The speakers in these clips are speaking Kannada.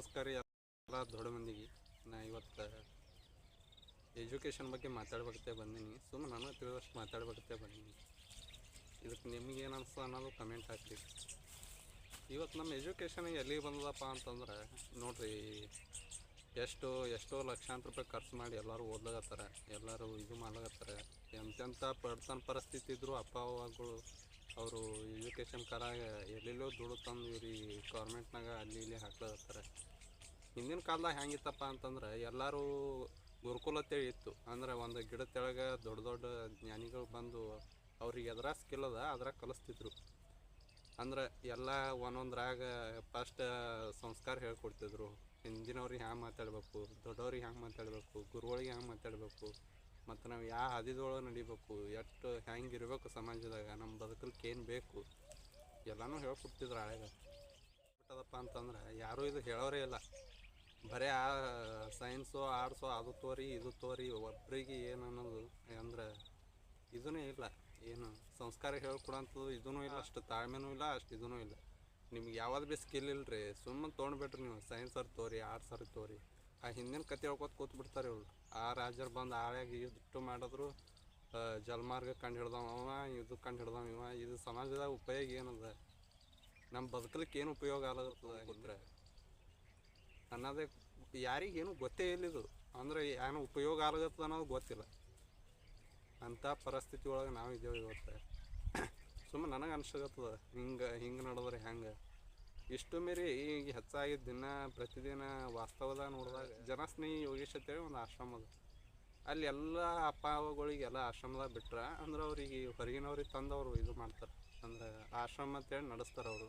ನಮಸ್ಕಾರ ರೀ ಎಲ್ಲ ದೊಡ್ಡ ಮಂದಿಗೆ. ನಾ ಇವತ್ತು ಎಜುಕೇಷನ್ ಬಗ್ಗೆ ಮಾತಾಡ್ಬೇಕಂತೆ ಬಂದೀನಿ. ಸುಮ್ಮನೆ ನಾನು ತಿಳಿದಷ್ಟು ಮಾತಾಡ್ಬೇಕಂತೆ ಬಂದೀನಿ. ಇದಕ್ಕೆ ನಿಮ್ಗೆ ಏನು ಅನಿಸ್ತು ಅನ್ನೋದು ಕಮೆಂಟ್ ಹಾಕಿ ಇವತ್ತು ನಮ್ಮ ಎಜುಕೇಷನ್ ಎಲ್ಲಿಗೆ ಬಂದದಪ್ಪ ಅಂತಂದ್ರೆ, ನೋಡಿರಿ, ಎಷ್ಟು, ಎಷ್ಟೋ ಲಕ್ಷಾಂತರ ರೂಪಾಯಿ ಖರ್ಚು ಮಾಡಿ ಎಲ್ಲರೂ ಓದ್ಲಾಗತ್ತಾರ ಎಲ್ಲರೂ ಇದು ಮಾಡ್ಲಾಗತ್ತಾರ ಎಂತೆಂಥ ಬಡತನ ಪರಿಸ್ಥಿತಿ ಇದ್ದರೂ ಅಪ್ಪ ಅವ್ವಗಳು ಅವರು ಎಜುಕೇಷನ್ ಕರಾಗ ಎಲ್ಲೆಲ್ಲೋ ದುಡ್ಡು ತಂದು ಇವ್ರಿಗೆ ಗೌರ್ಮೆಂಟ್ನಾಗ ಅಲ್ಲಿ ಇಲ್ಲಿ ಹಾಕ್ಲಾಗತ್ತಾರ ಹಿಂದಿನ ಕಾಲದಾಗ ಹೆಂಗಿತ್ತಪ್ಪ ಅಂತಂದ್ರೆ ಎಲ್ಲರೂ ಗುರುಕುಲ ಅಂತೇಳಿ ಇತ್ತು. ಅಂದ್ರೆ ಒಂದು ಗಿಡ ತೆಳಗೆ ದೊಡ್ಡ ದೊಡ್ಡ ಜ್ಞಾನಿಗಳು ಬಂದು ಅವ್ರಿಗೆ ಎದ್ರ ಸ್ಕಿಲ್ ಅದ ಅದ್ರಾಗ ಕಲಿಸ್ತಿದ್ರು. ಅಂದ್ರೆ ಎಲ್ಲ ಒಂದೊಂದ್ರಾಗ ಫಸ್ಟ್ ಸಂಸ್ಕಾರ ಹೇಳ್ಕೊಡ್ತಿದ್ರು. ಹಿಂದಿನವ್ರಿಗೆ ಹ್ಯಾಂಗೆ ಮಾತಾಡಬೇಕು ದೊಡ್ಡವ್ರಿಗೆ ಹ್ಯಾಂಗೆ ಮಾತಾಡಬೇಕು ಗುರುಗಳಿಗೆ ಹ್ಯಾಂಗೆ ಮಾತಾಡಬೇಕು, ಮತ್ತು ನಾವು ಯಾವ ಹದಿದೊಳಗೆ ನಡಿಬೇಕು, ಎಷ್ಟು ಹೆಂಗೆ ಇರಬೇಕು ಸಮಾಜದಾಗ ನಮ್ಮ ಬದುಕಲಿಕ್ಕೆ ಏನು ಬೇಕು, ಎಲ್ಲನೂ ಹೇಳ್ಕೊಡ್ತಿದ್ರು ಹಳೆಗ ಬಿಟ್ಟದಪ್ಪ ಅಂತಂದ್ರೆ ಯಾರೂ ಇದು ಹೇಳೋರೇ ಇಲ್ಲ. ಬರೀ ಆ ಸೈನ್ಸು ಆರ್ಟ್ಸು ಅದು ತೋರಿ, ಇದು ತೋರಿ ಒಬ್ಬರಿಗೆ ಏನು ಅನ್ನೋದು ಅಂದ್ರೆ ಇದೂ ಇಲ್ಲ. ಏನು ಸಂಸ್ಕಾರ ಹೇಳ್ಕೊಡೋಂಥದ್ದು ಇದೂ ಇಲ್ಲ, ಅಷ್ಟು ತಾಳ್ಮೆನೂ ಇಲ್ಲ, ಅಷ್ಟು ಇದೂ ಇಲ್ಲ. ನಿಮ್ಗೆ ಯಾವ್ದು ಭೀ ಸ್ಕಿಲ್ ಇಲ್ಲ ರೀ ಸುಮ್ಮನೆ ತೊಗೊಂಡ್ಬಿಟ್ರಿ ನೀವು ಸೈನ್ಸ್ ಅವ್ರು ತೋರಿ ಆರ್ಟ್ಸ್ ಅವ್ರಿಗೆ ತೋರಿ. ಆ ಹಿಂದಿನ ಕತೆ ಹೇಳ್ಕೊತ ಕೂತ್ಬಿಡ್ತಾರೆ ಇವ್ರು. ಆ ರಾಜರು ಬಂದು ಆಳ್ಯಾಗ ಇಷ್ಟು ಮಾಡಿದ್ರು ಜಲಮಾರ್ಗ ಕಂಡು ಹಿಡ್ದವ ಇದು ಕಂಡು ಹಿಡ್ದವ ಇವ. ಇದು ಸಮಾಜದಾಗ ಉಪಯೋಗ ಏನದ? ನಮ್ಮ ಬದುಕಲಿಕ್ಕೆ ಏನು ಉಪಯೋಗ ಆಗತ್ತದ ಅನ್ನೋದೇ ಯಾರಿಗೇನು ಗೊತ್ತೇ ಇಲ್ಲಿದು. ಅಂದ್ರೆ ಏನು ಉಪಯೋಗ ಆಗತ್ತದ ಅನ್ನೋದು ಗೊತ್ತಿಲ್ಲ. ಅಂಥ ಪರಿಸ್ಥಿತಿ ಒಳಗೆ ನಾವು ಇದ್ದೇವೆ ಇವತ್ತು ಸುಮ್ಮನೆ ನನಗೆ ಅನ್ಸಕತ್ತದ ಹಿಂಗೆ ಹಿಂಗೆ ನಡೆದ್ರೆ ಹೆಂಗೆ? ಇಷ್ಟು ಮೀರಿ ಈಗ ಹೆಚ್ಚಾಗಿ ದಿನ ಪ್ರತಿದಿನ ವಾಸ್ತವದ ನೋಡಿದಾಗ ಜನಸ್ನೇಹಿ ಯೋಗೇಶ್ ಅಂತೇಳಿ ಒಂದು ಆಶ್ರಮ ಅದ. ಅಲ್ಲಿ ಎಲ್ಲ ಅಪ್ಪ ಅವಗಳಿಗೆಲ್ಲ ಆಶ್ರಮದಾಗ ಬಿಟ್ರೆ ಅಂದ್ರೆ ಅವ್ರಿಗೆ ಹೊರಗಿನವ್ರಿಗೆ ತಂದವರು ಇದು ಮಾಡ್ತಾರೆ. ಅಂದ್ರೆ ಆಶ್ರಮ ಅಂತೇಳಿ ನಡೆಸ್ತಾರೆ ಅವರು.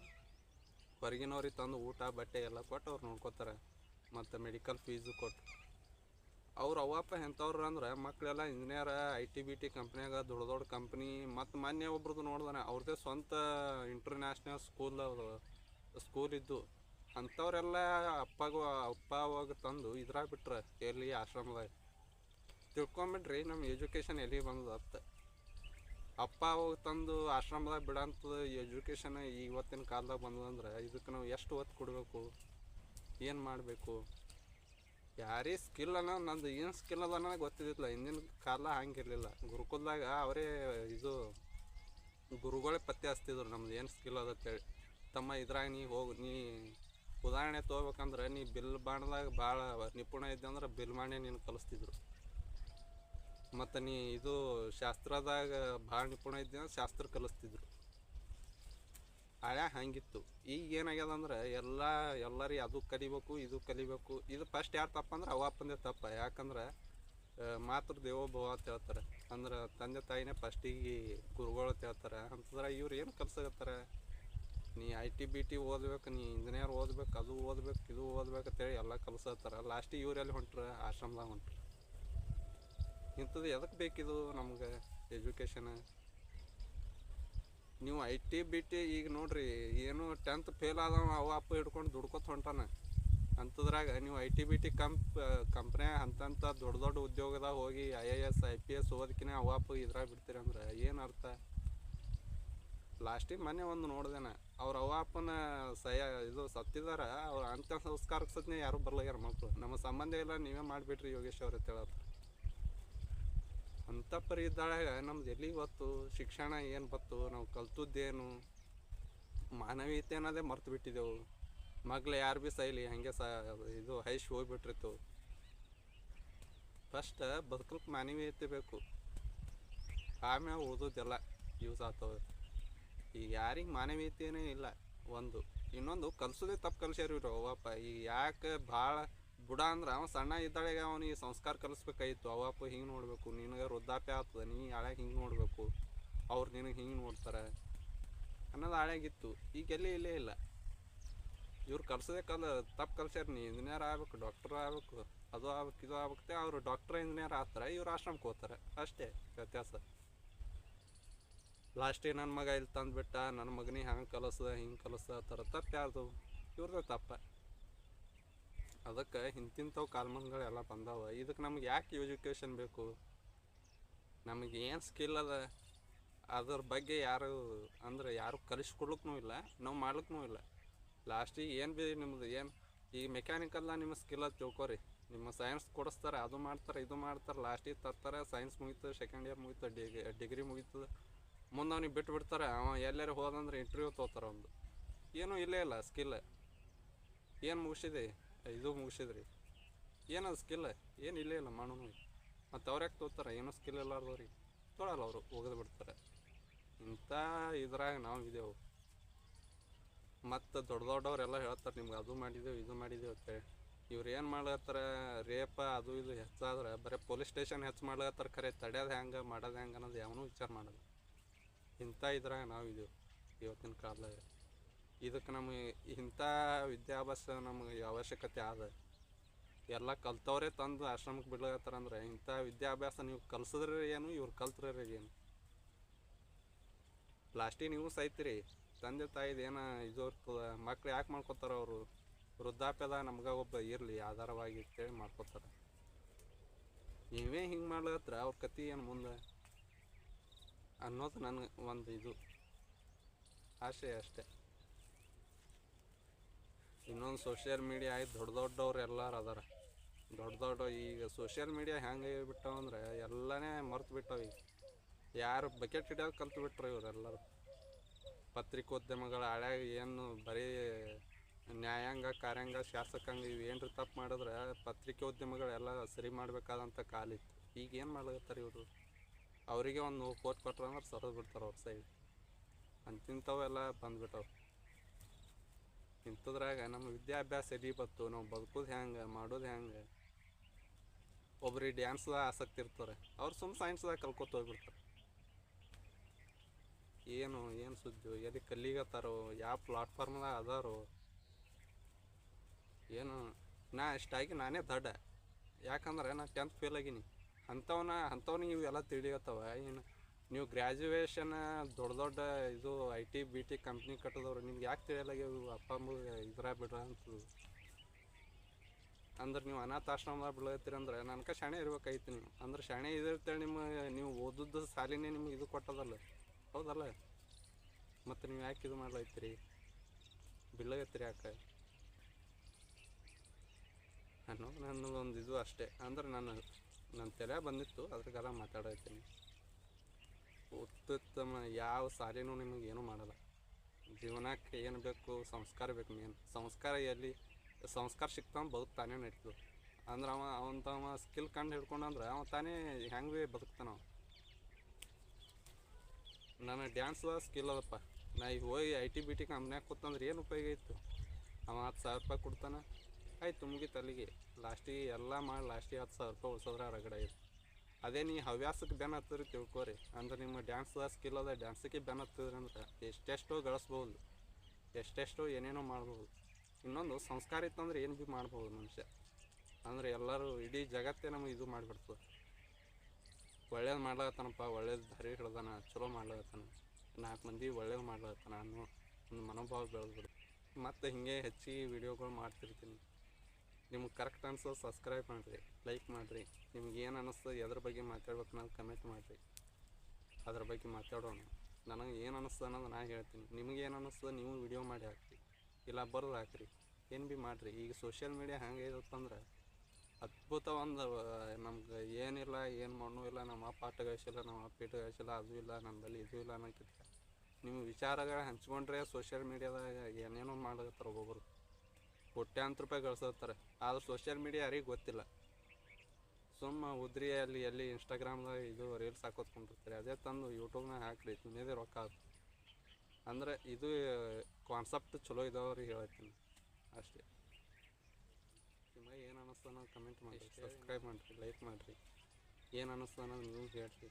ಹೊರಗಿನವ್ರಿಗೆ ತಂದು ಊಟ, ಬಟ್ಟೆ ಎಲ್ಲ ಕೊಟ್ಟು ಅವ್ರು ನೋಡ್ಕೋತಾರೆ. ಮತ್ತು ಮೆಡಿಕಲ್ ಫೀಸು ಕೊಟ್ಟು. ಅವ್ರು ಅವಪ್ಪ ಎಂಥವ್ರು ಅಂದ್ರೆ ಮಕ್ಕಳೆಲ್ಲ engineer I T B T ಕಂಪ್ನಿಯಾಗ ದೊಡ್ಡ ದೊಡ್ಡ ಕಂಪ್ನಿ ಮತ್ತು ಮೊನ್ನೆ ಒಬ್ರದ್ದು ನೋಡ್ದಾನೆ ಅವ್ರದ್ದೇ ಸ್ವಂತ ಇಂಟರ್ನ್ಯಾಷನಲ್ ಸ್ಕೂಲ್ ಸ್ಕೂಲ್ ಇದ್ದು. ಅಂಥವ್ರೆಲ್ಲ ಅಪ್ಪಗೂ, ಅಪ್ಪ ಅವಾಗ ತಂದು ಇದ್ರಾಗ ಬಿಟ್ರೆ ಎಲ್ಲಿ ಆಶ್ರಮದಾಗ. ತಿಳ್ಕೊಂಬಿಟ್ರಿ ನಮ್ಮ ಎಜುಕೇಷನ್ ಎಲ್ಲಿ ಬಂದದ ಅತ್ತ ಅಪ್ಪ ಅವಾಗ ತಂದು ಆಶ್ರಮದಾಗ ಬಿಡೋಂಥದ್ದು ಎಜುಕೇಷನ್ ಇವತ್ತಿನ ಕಾಲದಾಗ ಬಂದದಂದ್ರೆ ಇದಕ್ಕೆ ನಾವು ಎಷ್ಟು ಒತ್ತು ಕೊಡಬೇಕು? ಏನು ಮಾಡಬೇಕು? ಯಾರೇ ಸ್ಕಿಲ್ ಅನ್ನೋ, ನಂದು ಏನು ಸ್ಕಿಲ್ ಅದ ಅನ್ನೋದು ಗೊತ್ತಿದ್ದಿಲ್ಲ ಹಿಂದಿನ ಕಾಲ ಹಂಗಿರಲಿಲ್ಲ. ಗುರುಕುಲದಾಗ ಅವರೇ ಇದು ಗುರುಗಳೇ ಪತ್ತೆ ಹಚ್ತಿದ್ರು, ನಮ್ದು ಏನು ಸ್ಕಿಲ್ ಅದ ಅಂತೇಳಿ ತಮ್ಮ ಇದ್ರಾಗ ನೀ ಹೋಗಿ, ನೀ ಉದಾಹರಣೆ ತೊಗೋಬೇಕಂದ್ರೆ ನೀ ಬಿಲ್ ಬಾಣದಾಗ ಭಾಳ ನಿಪುಣ ಇದ್ದೆ ಅಂದ್ರೆ ಬಿಲ್ ಮಾಣೆ ನೀನು ಕಲಿಸ್ತಿದ್ರು. ಮತ್ತು ನೀ ಇದು ಶಾಸ್ತ್ರದಾಗ ಭಾಳ ನಿಪುಣ ಇದ್ದೆ ಅಂದ್ರೆ ಶಾಸ್ತ್ರ ಕಲಿಸ್ತಿದ್ರು. ಹಳ್ಯಾಗ ಹಂಗಿತ್ತು. ಈಗ ಏನಾಗ್ಯದ ಅಂದ್ರೆ ಎಲ್ಲ ಎಲ್ಲರಿಗೆ ಅದು ಕಲಿಬೇಕು, ಇದು ಕಲಿಬೇಕು. ಇದು ಫಸ್ಟ್ ಯಾರು ತಪ್ಪ ಅಂದ್ರೆ ಅವ ಅಪ್ಪಂದೇ ತಪ್ಪ. ಯಾಕಂದ್ರೆ ಮಾತ್ರ ಮಾತೃ ದೇವೋಭವ ಅಂತ ಹೇಳ್ತಾರೆ. ಅಂದ್ರೆ ತಂದೆ ತಾಯಿನೇ ಫಸ್ಟಿಗೆ ಗುರುಗಳು ಅಂತ ಹೇಳ್ತಾರೆ. ಅಂತಂದ್ರೆ ಇವ್ರು ಏನು ಕಲ್ಸಕತ್ತಾರೆ ನೀ ಐ ಟಿ ಬಿ ಟಿ ಓದ್ಬೇಕು, ನೀ ಇಂಜಿನಿಯರ್ ಓದ್ಬೇಕು, ಅದು ಓದ್ಬೇಕು, ಇದು ಓದ್ಬೇಕು ಅಂತೇಳಿ ಎಲ್ಲ ಕಲ್ಸತ್ತಾರ ಲಾಸ್ಟಿಗೆ ಇವ್ರು ಎಲ್ಲಿ ಹೊಂಟ್ರ, ಆಶ್ರಮದಾಗ ಹೊಂಟ್ರು. ಇಂಥದ್ದು ಎದಕ್ಕೆ ಬೇಕಿದು ನಮ್ಗೆ ಎಜುಕೇಷನ್ ನೀವು ಐ ಟಿ ಬಿ ಟಿ ಈಗ ನೋಡ್ರಿ, ಏನು ಟೆಂತ್ ಫೇಲ್ ಆದವ, ಅವ ಅಪ್ಪ ಹಿಡ್ಕೊಂಡು ದುಡ್ಕೊತ ಹೊಂಟಾನ. ಅಂಥದ್ರಾಗ ನೀವು ಐ ಟಿ ಬಿ ಟಿ ಕಂಪ್ ಕಂಪ್ನ್ಯಾಗ ಅಂತಂಥ ದೊಡ್ಡ ದೊಡ್ಡ ಉದ್ಯೋಗದಾಗ ಹೋಗಿ I A S I P S ಓದಕಿನೇ ಅವ ಅಪ್ಪ ಇದ್ರಾಗ ಬಿಡ್ತೀರಿ ಅಂದ್ರೆ ಏನು ಅರ್ಥ? ಲಾಸ್ಟಿಗೆ ಮನೆ ಒಂದು ನೋಡ್ದೇನ, ಅವ್ರ ಅವ್ವ ಅಪ್ಪನ ಸಯ ಇದು ಸತ್ತಿದಾರ, ಅವ್ರ ಅಂತ್ಯ ಸಂಸ್ಕಾರಕ್ಕೆ ಸತ್ನೇ ಯಾರು ಬರ್ಲಾಗ್ಯಾರ ಮಕ್ಕಳು ನಮ್ಮ ಸಂಬಂಧ ಇಲ್ಲ, ನೀವೇ ಮಾಡಿಬಿಟ್ರಿ ಯೋಗೇಶ್ ಅವ್ರ ಹೇಳತ್ತ ಅಂಥ ಪರಿ ಇದ್ದಾಗ ನಮ್ದು ಎಲ್ಲಿ ಗೊತ್ತು? ಶಿಕ್ಷಣ ಏನು ಬತ್ತು ನಾವು ಕಲ್ತದ್ದೇನು? ಮಾನವೀಯತೆ ಅನ್ನೋದೇ ಮರ್ತು ಬಿಟ್ಟಿದ್ದೆವು. ಮಗ್ಳು ಯಾರು ಭೀ ಸೈಲಿ, ಹಾಗೆ ಸ ಇದು ಹೈಶ್ ಹೋಗ್ಬಿಟ್ಟಿರ್ತು ಫಸ್ಟ್ ಬದುಕಲಿಕ್ಕೆ ಮಾನವೀಯತೆ ಬೇಕು. ಆಮೇಲೆ ಓದೋದೆಲ್ಲ ಯೂಸ್ ಆಗ್ತವೆ ಈಗ ಯಾರಿಗೆ ಮಾನವೀಯತೆನೇ ಇಲ್ಲ? ಒಂದು. ಇನ್ನೊಂದು ಕಲ್ಸೋದೇ ತಪ್ಪು ಕಲ್ಸ್ಯಾರ ಇವ್ರು. ಅವಪ್ಪ ಈಗ ಯಾಕೆ ಭಾಳ ಬುಡ ಅಂದ್ರೆ ಅವ ಸಣ್ಣ ಇದ್ದಾಳೆ ಅವನಿಗೆ ಸಂಸ್ಕಾರ ಕಲಿಸ್ಬೇಕಾಗಿತ್ತು. ಅವಪ್ಪ ಹಿಂಗೆ ನೋಡಬೇಕು, ನಿನಗೆ ವೃದ್ಧಾಪ್ಯ ಆಗ್ತದೆ, ನೀ ಹಳ್ಯಾಗ ಹಿಂಗೆ ನೋಡಬೇಕು, ಅವ್ರು ನಿನಗೆ ಹಿಂಗೆ ನೋಡ್ತಾರೆ ಅನ್ನೋದು ಹಳ್ಯಾಗಿತ್ತು. ಈಗ ಎಲ್ಲಿ ಇಲ್ಲೇ, ಇಲ್ಲ. ಇವ್ರು ಕಲ್ಸೋದೇ ಕಲ್ ತಪ್ಪು ಕಲ್ಸ್ಯಾರ, ನೀ ಇಂಜಿನಿಯರ್ ಆಗ್ಬೇಕು, ಡಾಕ್ಟರ್ ಆಗ್ಬೇಕು, ಅದು ಆಗ್ಬೇಕು, ಇದು ಆಗ್ಬೇಕು ಅವರು ಡಾಕ್ಟರ್, ಇಂಜಿನಿಯರ್ ಆಗ್ತಾರೆ, ಇವ್ರು ಆಶ್ರಮಕ್ಕೆ ಹೋಗ್ತಾರೆ. ಅಷ್ಟೇ ವ್ಯತ್ಯಾಸ. ಲಾಸ್ಟಿಗೆ ನನ್ನ ಮಗ ಇಲ್ಲಿ ತಂದುಬಿಟ್ಟ ನನ್ನ ಮಗನಿಗೆ ಹಂಗೆ ಕಲಿಸ್ದ, ಹಿಂಗೆ ಕಲಿಸ್ದ, ಆ ಥರ ತಪ್ಪು ಯಾರ್ದು ಇವ್ರದ್ದು ತಪ್ಪ. ಅದಕ್ಕೆ ಇಂತಿಂಥವು ಕಾಲ್ಮನ್ಗಳೆಲ್ಲ ಬಂದಾವ. ಇದಕ್ಕೆ ನಮ್ಗೆ ಯಾಕೆ ಎಜುಕೇಷನ್ ಬೇಕು? ನಮಗೆ ಏನು ಸ್ಕಿಲ್ ಅದ? ಅದ್ರ ಬಗ್ಗೆ ಯಾರು, ಅಂದ್ರೆ ಯಾರು ಕಲಿಸ್ಕೊಡ್ಲಿಕ್ಕೂ ಇಲ್ಲ, ನಾವು ಮಾಡ್ಲಿಕ್ಕೂ ಇಲ್ಲ. ಲಾಸ್ಟಿಗೆ ಏನು ಬಿ ನಿಮ್ಮದು ಏನು, ಈ ಮೆಕ್ಯಾನಿಕಲ್ಲ ನಿಮ್ಮ ಸ್ಕಿಲ್ ಅದು ತಿಳ್ಕೊರಿ. ನಿಮ್ಮ ಸೈನ್ಸ್ ಕೊಡಿಸ್ತಾರೆ, ಅದು ಮಾಡ್ತಾರೆ, ಇದು ಮಾಡ್ತಾರೆ ಲಾಸ್ಟಿಗೆ ತರ್ತಾರೆ ಸೈನ್ಸ್ ಮುಗೀತು ಸೆಕೆಂಡ್ ಇಯರ್ ಮುಗೀತು ಡಿಗ್ರಿ ಡಿಗ್ರಿ ಮುಗೀತು. ಮುಂದೆ ಅವ್ನಿಗೆ ಬಿಟ್ಟು ಬಿಡ್ತಾರೆ, ಅವ ಎಲ್ಲರೂ ಹೋದಂದ್ರೆ ಇಂಟರ್ವ್ಯೂ ತೊಗೋತಾರೆ ಒಂದು. ಏನೂ ಇಲ್ಲೇ ಇಲ್ಲ ಸ್ಕಿಲ್ ಏನು ಮುಗಿಸಿದೆ? ಇದು ಮುಗಿಸಿದ್ರಿ. ಏನದು ಸ್ಕಿಲ್ ಏನು ಇಲ್ಲೇ ಇಲ್ಲ ಮಾಡೋನು ಮತ್ತು ಅವ್ರು ಯಾಕೆ ತೋತಾರೆ? ಏನೋ ಸ್ಕಿಲ್ ಇಲ್ಲಾರ್ದವ್ರಿಗೆ. ತೊಳಲ್ಲ ಅವರು, ಒಗೆದು ಬಿಡ್ತಾರೆ. ಇಂಥ ಇದ್ರಾಗ ನಾವು ಇದೇವು. ಮತ್ತು ದೊಡ್ಡ ದೊಡ್ಡವರೆಲ್ಲ ಹೇಳ್ತಾರೆ ನಿಮ್ಗೆ ಅದು ಮಾಡಿದೆವು, ಇದು ಮಾಡಿದೆವು ಅಂತೇಳಿ ಇವ್ರು ಏನು ಮಾಡ್ಲತ್ತಾರ ರೇಪ, ಅದು ಇದು ಹೆಚ್ಚಾದ್ರೆ ಬರೀ ಪೊಲೀಸ್ ಸ್ಟೇಷನ್ ಹೆಚ್ಚು ಮಾಡ್ಲತ್ತಾರ ಖರೆ. ತಡೆಯೋದು ಹೆಂಗೆ ಮಾಡೋದು ಹೆಂಗೆ ಅನ್ನೋದು ಯಾವನೂ ವಿಚಾರ ಮಾಡಲ್ಲ. ಇಂಥ ಇದ್ರಾಗ ನಾವು ಇದೆವು ಇವತ್ತಿನ ಕಾಲದಾಗ. ಇದಕ್ಕೆ ನಮಗೆ ಇಂಥ ವಿದ್ಯಾಭ್ಯಾಸ ನಮಗೆ ಅವಶ್ಯಕತೆ ಆದ. ಎಲ್ಲ ಕಲ್ತವ್ರೆ ತಂದು ಆಶ್ರಮಕ್ಕೆ ಬಿಡ್ಲತ್ತಾರ ಅಂದ್ರೆ ಇಂಥ ವಿದ್ಯಾಭ್ಯಾಸ ನೀವು ಕಲ್ಸಿದ್ರೆ ಏನು, ಇವ್ರು ಕಲ್ತ್ರೆ ಏನು? ಲಾಸ್ಟಿಗೆ ನೀವು ಸೈತಿರಿ, ತಂದೆ ತಾಯಿದು ಏನೋ ಇದು ಮಕ್ಳು ಯಾಕೆ ಮಾಡ್ಕೊತಾರ ಅವರು? ವೃದ್ಧಾಪ್ಯದ ನಮ್ಗೆ ಒಬ್ಬ ಇರಲಿ, ಆಧಾರವಾಗಿ ಅಂತೇಳಿ ಮಾಡ್ಕೊತಾರೆ. ನೀವೇ ಹಿಂಗೆ ಮಾಡ್ಲತ್ರ ಅವ್ರ ಕತಿ ಏನು ಮುಂದೆ? ಅನ್ನೋದು ನನಗೆ ಒಂದು ಇದು ಆಶೆ ಅಷ್ಟೆ. ಇನ್ನೊಂದು ಸೋಷಿಯಲ್ ಮೀಡಿಯಾ ಆಯ್ತು, ದೊಡ್ಡ ದೊಡ್ಡವ್ರು ಎಲ್ಲರೂ ಅದಾರ. ದೊಡ್ಡ ದೊಡ್ಡ ಈಗ ಸೋಷಿಯಲ್ ಮೀಡಿಯಾ ಹೆಂಗೆ ಬಿಟ್ಟಾವ ಅಂದ್ರೆ ಎಲ್ಲನೇ ಮರ್ತು ಬಿಟ್ಟವ ಈಗ. ಯಾರು ಬಕೆಟ್ ಹಿಡಿಯೋದು ಕಲ್ತು ಬಿಟ್ರು ಇವರೆಲ್ಲರೂ ಪತ್ರಿಕೋದ್ಯಮಗಳ ಹಳ್ಯಾಗ ಏನು ಬರೀ ನ್ಯಾಯಾಂಗ, ಕಾರ್ಯಾಂಗ, ಶಾಸಕಾಂಗ ಇವು ಏನ್ರ ತಪ್ಪು ಮಾಡಿದ್ರೆ ಪತ್ರಿಕೋದ್ಯಮಗಳೆಲ್ಲ ಸರಿ ಮಾಡಬೇಕಾದಂಥ ಕಾಲಿತ್ತು ಈಗ ಏನು ಮಾಡ್ಲತ್ತಾರ ಇವರು? ಅವರಿಗೆ ಒಂದು ಕೋಟ್ ಕೊಟ್ರು ಅಂದ್ರೆ ಸರಿದು ಬಿಡ್ತಾರೆ ಅವ್ರ ಸೈಡ್ ಅಂತಿಂಥವೆಲ್ಲ ಬಂದ್ಬಿಟ್ಟವು. ಇಂಥದ್ರಾಗ ನಮ್ಮ ವಿದ್ಯಾಭ್ಯಾಸ ಎಲ್ಲಿ ಬತ್ತು, ನಾವು ಬದುಕೋದು ಹೆಂಗೆ ಮಾಡೋದು ಹೆಂಗೆ ಒಬ್ರಿಗೆ ಡ್ಯಾನ್ಸ್ದಾಗ ಆಸಕ್ತಿ ಇರ್ತಾರೆ ಅವ್ರು ಸುಮ್ಮನೆ ಸೈನ್ಸ್ದಾಗ ಕಲ್ಕೋತ ಹೋಗ್ಬಿಡ್ತಾರೆ. ಏನು ಏನು ಸುದ್ದಿ ಎಲ್ಲಿ ಕಲ್ಲಿಗತ್ತಾರೋ ಯಾವ ಪ್ಲಾಟ್ಫಾರ್ಮ್ದಾಗ ಅದಾರೋ. ಏನು, ನಾ ಇಷ್ಟಾಗಿ ನಾನೇ ದಡ್ಡ. ಯಾಕಂದ್ರೆ ನಾ ಟೆಂತ್ ಫೇಲ್ ಆಗೀನಿ. ಅಂಥವನ್ನ ಅಂಥವ್ನಿಗೆ ಇವೆಲ್ಲ ತಿಳಿಯತ್ತವ, ಏನು ನೀವು ಗ್ರ್ಯಾಜುಯೇಷನ್ ದೊಡ್ಡ ದೊಡ್ಡ ಇದು I T B T company ಕಟ್ಟದವ್ರು, ನಿಮ್ಗೆ ಯಾಕೆ ತಿಳಿಯಲ್ಲ ಇವು ಅಪ್ಪ, ಅಮ್ಮ ಇದ್ರ ಬಿಡ್ರ ಅಂತ. ಅಂದ್ರೆ ನೀವು ಅನಾಥಾಶ್ರಮದಾಗ ಬೀಳತ್ತೀರಿ ಅಂದ್ರೆ, ನನ್ಕ ಶಾಣೆ ಇರ್ಬೇಕಾಯ್ತು ನೀವು. ಅಂದ್ರೆ ಶಾಣೆ ಇದಿರ್ತೇಳಿ ನಿಮ್ಮ, ನೀವು ಓದಿದ್ದು ಸಾಲಿನೇ ನಿಮ್ಗೆ ಇದು ಕೊಟ್ಟದಲ್ಲ. ಹೌದಲ್ಲ? ಮತ್ತು ನೀವು ಯಾಕೆ ಇದು ಮಾಡ್ಲೈತ್ರಿ ಬೀಳಗತ್ತೀರಿ ಯಾಕೆ? ಅನ್ನೋ ನನ್ನದೊಂದು ಇದು ಅಷ್ಟೇ. ಅಂದ್ರೆ ನಾನು, ನನ್ನ ತಲೆ ಬಂದಿತ್ತು, ಅದ್ರಗೆಲ್ಲ ಮಾತಾಡತ್ತೀನಿ ಉತ್ತಮ ಯಾವ ಸಾರಿನೂ ನಿಮಗೆ ಏನೂ ಮಾಡಲ್ಲ. ಜೀವನಕ್ಕೆ ಏನು ಬೇಕು, ಸಂಸ್ಕಾರ ಬೇಕು ಮೇನ್ ಸಂಸ್ಕಾರ ಎಲ್ಲಿ, ಸಂಸ್ಕಾರ ಸಿಕ್ತಾವ ಬದುಕ್ತಾನೆ ನಡೀತದೆ. ಅಂದ್ರೆ ಅವ ಅವನ ತಮ್ಮ ಸ್ಕಿಲ್ ಕಂಡು ಹಿಡ್ಕೊಂಡಂದ್ರೆ ಅವ ತಾನೇ ಹೆಂಗೆ ಭೀ ಬದುಕ್ತಾನ ಅವ. ನನ್ನ ಡ್ಯಾನ್ಸ್ದ ಸ್ಕಿಲ್ ಅದಪ್ಪ. ನಾ ಈಗ ಹೋಗಿ ಐ ಟಿ ಬಿ ಟಿ ಕಂಪ್ನ್ಯಾಗ ಕೂತಂದ್ರೆ ಏನು ಉಪಯೋಗ ಇತ್ತು ಅವ ಹತ್ತು ಸಾವಿರ ರೂಪಾಯಿ ಕೊಡ್ತಾನೆ. ಆಯ್ತು ತುಂಬಿ ಅಲ್ಲಿಗೆ. ಲಾಸ್ಟಿಗೆ ಎಲ್ಲ ಮಾಡಿ ಲಾಸ್ಟಿಗೆ ಹತ್ತು ಸಾವಿರ ರೂಪಾಯಿ ಉಳ್ಸೋದ್ರೆ ರಗಡ ಇದೆ ಅದೇ ನೀ ಹವ್ಯಾಸಕ್ಕೆ ಬೆನ್ ಹತ್ತಿದ್ರೆ ತಿಳ್ಕೊರಿ. ಅಂದ್ರೆ ನಿಮ್ಮ ಡ್ಯಾನ್ಸ್ ಸ್ಕಿಲ್ ಅದ ಡ್ಯಾನ್ಸಿಗೆ ಬೆನ್ ಹತ್ತಿದ್ರೆ ಅಂದ್ರೆ ಎಷ್ಟೆಷ್ಟೋ ಗಳಿಸ್ಬೋದು ಎಷ್ಟೆಷ್ಟೋ ಏನೇನೋ ಮಾಡ್ಬೋದು ಇನ್ನೊಂದು ಸಂಸ್ಕಾರ ಇತ್ತಂದ್ರೆ ಏನು ಭೀ ಮಾಡ್ಬೋದು ಮನುಷ್ಯ. ಅಂದ್ರೆ ಎಲ್ಲರೂ ಇಡೀ ಜಗತ್ತೇ ನಮಗೆ ಇದು ಮಾಡಿಬಿಡ್ತದೆ. ಒಳ್ಳೇದು ಮಾಡ್ಲಾಗತ್ತಾನಪ್ಪ ಒಳ್ಳೇದು ದಾರಿ ಹಿಡ್ದಾನ, ಚಲೋ ಮಾಡ್ಲಾಗತ್ತಾನ ನಾಲ್ಕು ಮಂದಿ ಒಳ್ಳೇದು ಮಾಡ್ಲಾಗತ್ತಾನ ಅನ್ನೋ ಒಂದು ಮನೋಭಾವ ಬೆಳೆದ್ಬಿಡ್ತು ಮತ್ತು ಹಿಂಗೆ ಹೆಚ್ಚಿಗೆ ವಿಡಿಯೋಗಳು ಮಾಡ್ತಿರ್ತೀನಿ. ನಿಮ್ಗೆ ಕರೆಕ್ಟ್ ಅನ್ಸೋ ಸಬ್ಸ್ಕ್ರೈಬ್ ಮಾಡಿರಿ ಲೈಕ್ ಮಾಡಿರಿ. ನಿಮ್ಗೆ ಏನು ಅನ್ನಿಸ್ತದೆ ಎದ್ರ ಬಗ್ಗೆ ಮಾತಾಡ್ಬೇಕು ನಾನು ಕಮೆಂಟ್ ಮಾಡಿರಿ. ಅದ್ರ ಬಗ್ಗೆ ಮಾತಾಡೋಣ. ನನಗೆ ಏನು ಅನ್ನಿಸ್ತದೆ ಅನ್ನೋದು ನಾ ಹೇಳ್ತೀನಿ. ನಿಮ್ಗೆ ಏನು ಅನ್ನಿಸ್ತದೆ ನೀವು ವಿಡಿಯೋ ಮಾಡಿ ಹಾಕ್ರಿ. ಇಲ್ಲ ಬರೋದು ಹಾಕ್ರಿ. ಏನು ಭೀ ಮಾಡಿರಿ. ಈಗ ಸೋಷಿಯಲ್ ಮೀಡಿಯಾ ಹೆಂಗೆ ಇರುತ್ತಂದ್ರೆ ಅದ್ಭುತ ಒಂದು ನಮ್ಗೆ ಏನಿಲ್ಲ, ಏನು ಮಣ್ಣು ಇಲ್ಲ, ನಮ್ಮ ಅಪ್ಪ ಆಟ ಗಳಿಸಿಲ್ಲ, ನಮ್ಮ ಅಪ್ಪ ಇಟ್ಟು ಗಳಿಸಿಲ್ಲ, ಅದು ಇಲ್ಲ ನನ್ನ ಬಳಿ ಇದು ಇಲ್ಲ ಅನ್ನೋಕ್ಕಿಂತ ನಿಮ್ಮ ವಿಚಾರಗಳು ಹಂಚ್ಕೊಂಡ್ರೆ ಸೋಷಿಯಲ್ ಮೀಡಿಯಾದಾಗ ಏನೇನೋ ಮಾಡಕತ್ತಾರ ಒಬ್ಬೊಬ್ರು. ಕೋಟ್ಯಾಂತರ ರೂಪಾಯಿ ಗಳಿಸ್ತಾರೆ ಆದ್ರೆ ಸೋಷಿಯಲ್ ಮೀಡಿಯಾ ಯಾರಿಗೆ ಗೊತ್ತಿಲ್ಲ. ಸುಮ್ಮ ಉದ್ರಿ ಅಲ್ಲಿ ಎಲ್ಲಿ ಇನ್ಸ್ಟಾಗ್ರಾಮ್ದಾಗ ಇದು ರೀಲ್ಸ್ ಹಾಕೋತ್ಕೊಂಡಿರ್ತಾರೆ ಅದೇ ತಂದು ಯೂಟ್ಯೂಬ್ನಾಗ ಹಾಕ್ರಿ ತಿನ್ನೋದೇ ರೊಕ್ಕ ಆಗ್ತದೆ ಅಂದ್ರೆ ಇದು ಕಾನ್ಸೆಪ್ಟ್ ಚಲೋ ಇದಾವ್ರಿಗೆ ಹೇಳ್ತೀನಿ ಅಷ್ಟೇ. ನಿಮಗೆ ಏನು ಅನ್ನಿಸ್ತು ಅನ್ನೋದು ಕಮೆಂಟ್ ಮಾಡಿರಿ ಸಬ್ಸ್ಕ್ರೈಬ್ ಮಾಡಿರಿ ಲೈಕ್ ಮಾಡಿರಿ. ಏನು ಅನ್ನಿಸ್ತು ಅನ್ನೋದು ನೀವು ಹೇಳ್ರಿ.